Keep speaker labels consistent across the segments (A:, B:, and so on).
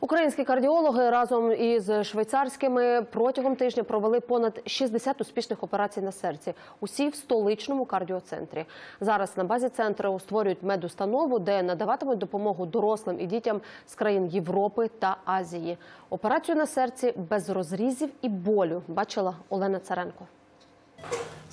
A: Українські кардіологи разом із швейцарськими протягом тижня провели понад 60 успішних операцій на серці. Усі в столичному кардіоцентрі. Зараз на базі центру створюють медустанову, де надаватимуть допомогу дорослим і дітям з країн Європи та Азії. Операцію на серці без розрізів і болю бачила Олена Царенко.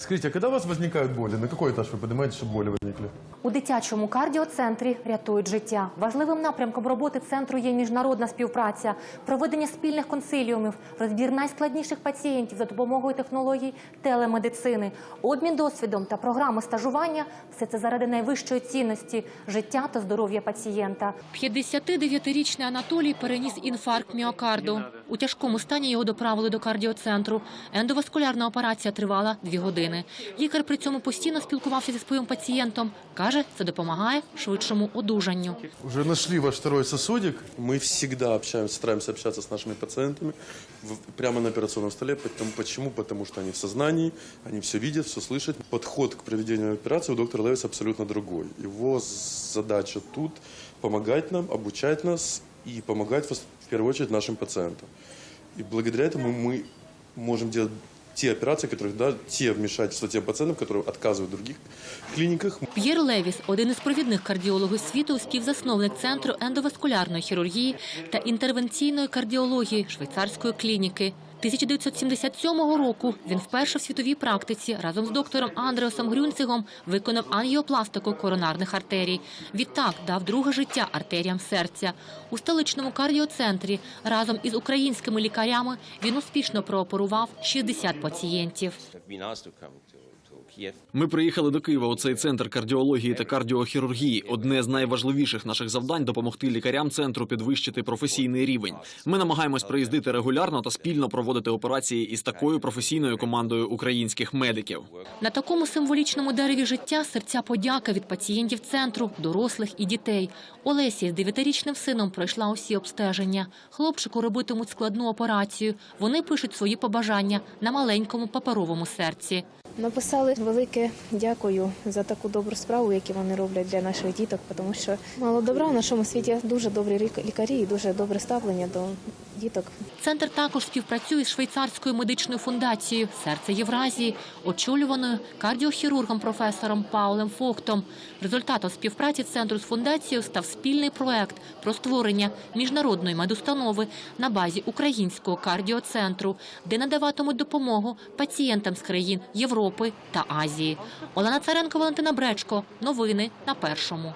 B: Скажите, а когда у вас возникают боли? На какой этаж вы поднимаете, чтобы боли возникли?
C: У дитячому кардіоцентрі рятують життя. Важливим напрямком роботи центру є міжнародна співпраця, проведення спільних консиліумів, розбір найскладніших пацієнтів за допомогою технологій телемедицини, обмін досвідом та програми стажування все це заради найвищої цінності життя та здоров'я пацієнта.
D: 59-річний Анатолій переніс інфаркт міокарду. У тяжкому стані його доправили до кардіоцентру. Ендоваскулярна операція тривала дві години. Лікар при цьому постійно спілкувався зі своїм пацієнтом. Каже, це допомагає швидшому одужанню.
B: Уже нашли ваш второй сосудик.
E: Мы всегда общаемся, стараемся общаться с нашими пациентами в- прямо на операционном столе. Потому, почему? Потому что они в сознании, они все видят, все слышат. Подход к проведению операции у доктора Левиса абсолютно другой. Его задача тут помогать нам, обучать нас и помогать в в первую очередь нашим пациентам. И благодаря этому мы можем делать те операции, которые, да, те вмешательства тем пациентам, которые отказывают в других клиниках.
D: П'єр Левіс – один із провідних кардіологів світу, співзасновник Центру ендоваскулярної хірургії та інтервенційної кардіології швейцарської клініки. 1977 року він вперше в світовій практиці разом з доктором Андреасом Грюнцигом виконав ангіопластику коронарних артерій. Відтак дав друге життя артеріям серця. У столичному кардіоцентрі разом із українськими лікарями він успішно прооперував 60 пацієнтів.
F: Ми приїхали до Києва у цей центр кардіології та кардіохірургії. Одне з найважливіших наших завдань допомогти лікарям центру підвищити професійний рівень. Ми намагаємось приїздити регулярно та спільно проводити операції із такою професійною командою українських медиків.
D: На такому символічному дереві життя серця подяка від пацієнтів центру, дорослих і дітей. Олесі з дев'ятирічним сином пройшла усі обстеження. Хлопчику робитимуть складну операцію. Вони пишуть свої побажання на маленькому паперовому серці.
G: Написали велике дякую за таку добру справу, яку вони роблять для наших діток, тому що мало добра в нашому світі дуже добрі лік- лікарі і дуже добре ставлення до діток.
D: Центр також співпрацює з швейцарською медичною фундацією Серце Євразії, очолюваною кардіохірургом професором Паулем Фохтом. Результатом співпраці центру з фундацією став спільний проект про створення міжнародної медустанови на базі українського кардіоцентру, де надаватимуть допомогу пацієнтам з країн Європи та Азії. Олена Царенко, Валентина Бречко. Новини на першому.